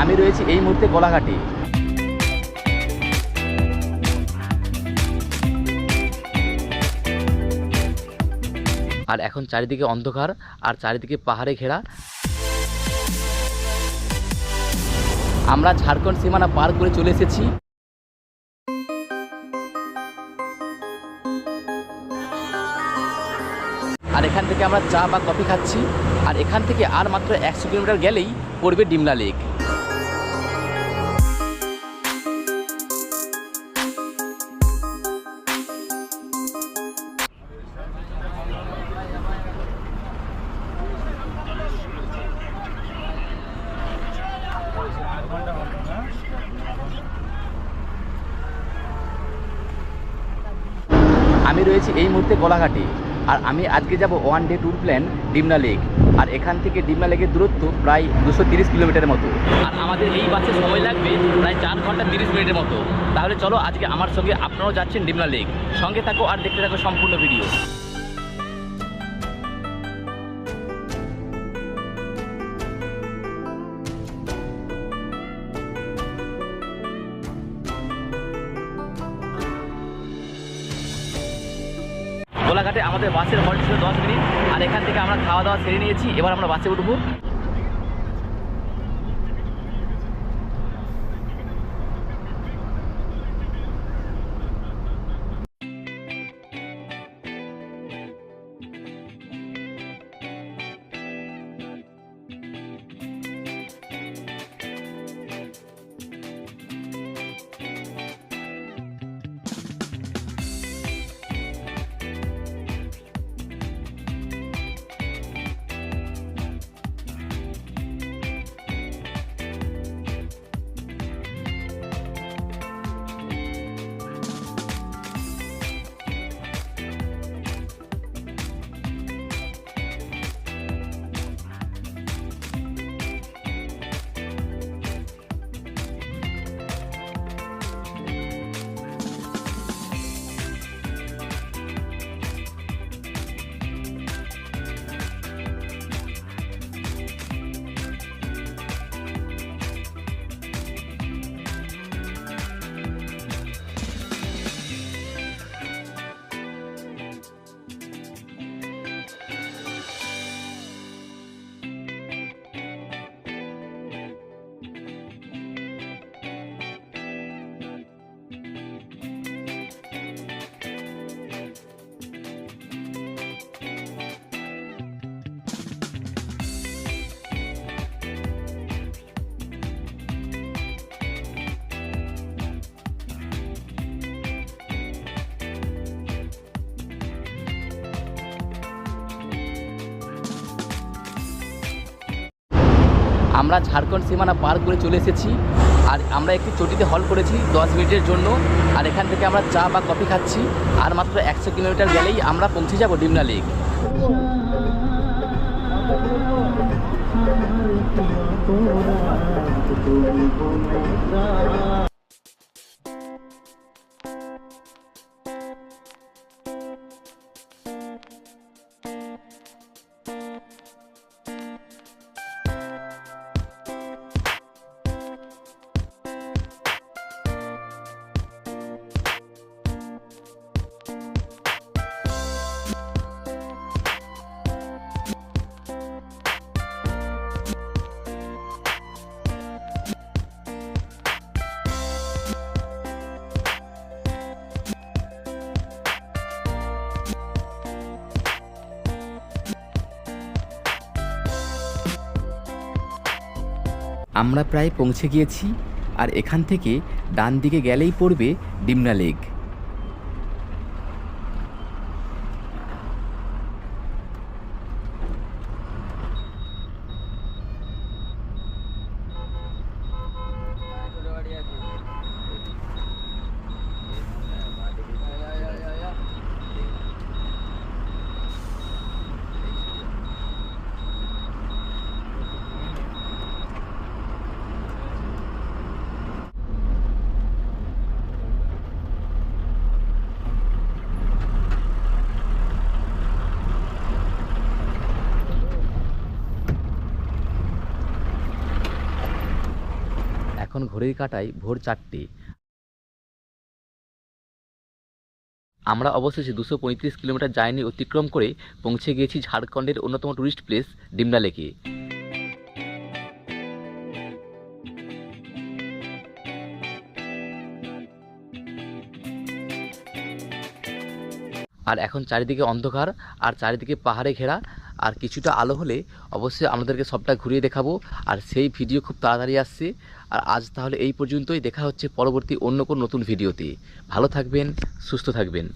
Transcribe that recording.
আমি রয়েছি এই মুহূর্তে গোলাঘাটে। আর এখন চারিদিকে অন্ধকার, আর চারিদিকে পাহাড়ে ঘেরা। আমরা ঝাড়খণ্ড সীমানা পার করে চলে এসেছি। আর এখান থেকে আমরা চা বা কফি খাচ্ছি। আর এখান থেকে আর মাত্র একশো কিলোমিটার গেলেই পড়বে ডিমলা লেক। আমি রয়েছি এই মুহূর্তে গোলাঘাটে আর আমি আজকে যাব one day tour plan Dimna lake আর এখান থেকে ডিমনা লেকের দূরত্ব প্রায় দুশো তিরিশ কিলোমিটারের মতো। আর আমাদের এই বাসে সময় লাগবে প্রায় চার ঘণ্টা তিরিশ মিনিটের মতো। তাহলে চলো আজকে আমার সঙ্গে আপনারাও যাচ্ছেন ডিমনা লেক সঙ্গে থাকো আর দেখতে থাকো সম্পূর্ণ ভিডিও গোলাঘাটে আমাদের বাসের হল্ট ছিল দশ মিনিট, আর এখান থেকে আমরা খাওয়া দাওয়া সেরে নিয়েছি। এবার আমরা বাসে উঠবো। আমরা ঝাড়খণ্ড সীমানা পার করে চলে এসেছি আর আমরা একটি চটিতে হল করেছি দশ মিনিটের জন্য। আর এখান থেকে আমরা চা বা কফি খাচ্ছি। আর মাত্র একশো কিলোমিটার গেলেই আমরা পৌঁছে যাব ডিমনা লেক। আমরা প্রায় পৌঁছে গিয়েছি আর এখান থেকে ডান দিকে গেলেই পড়বে ডিমনা লেক। এখন ঘড়ির কাটায় ভোর চারটে। আমরা অবশেষে দুশো পঁয়ত্রিশ কিলোমিটার জার্নি অতিক্রম করে পৌঁছে গিয়েছি ঝাড়খণ্ডের অন্যতম টুরিস্ট প্লেস ডিমনা লেকে। আর এখন চারিদিকে অন্ধকার, আর চারিদিকে পাহাড়ে ঘেরা আর কিছুটা আলো হলে অবশ্যই আমাদেরকে সবটা ঘুরিয়ে দেখাবো। আর সেই ভিডিও খুব তাড়াতাড়ি আসছে। আর আজ তাহলে এই পর্যন্তই। দেখা হচ্ছে পরবর্তী অন্য কোনো নতুন ভিডিওতে। ভালো থাকবেন, সুস্থ থাকবেন।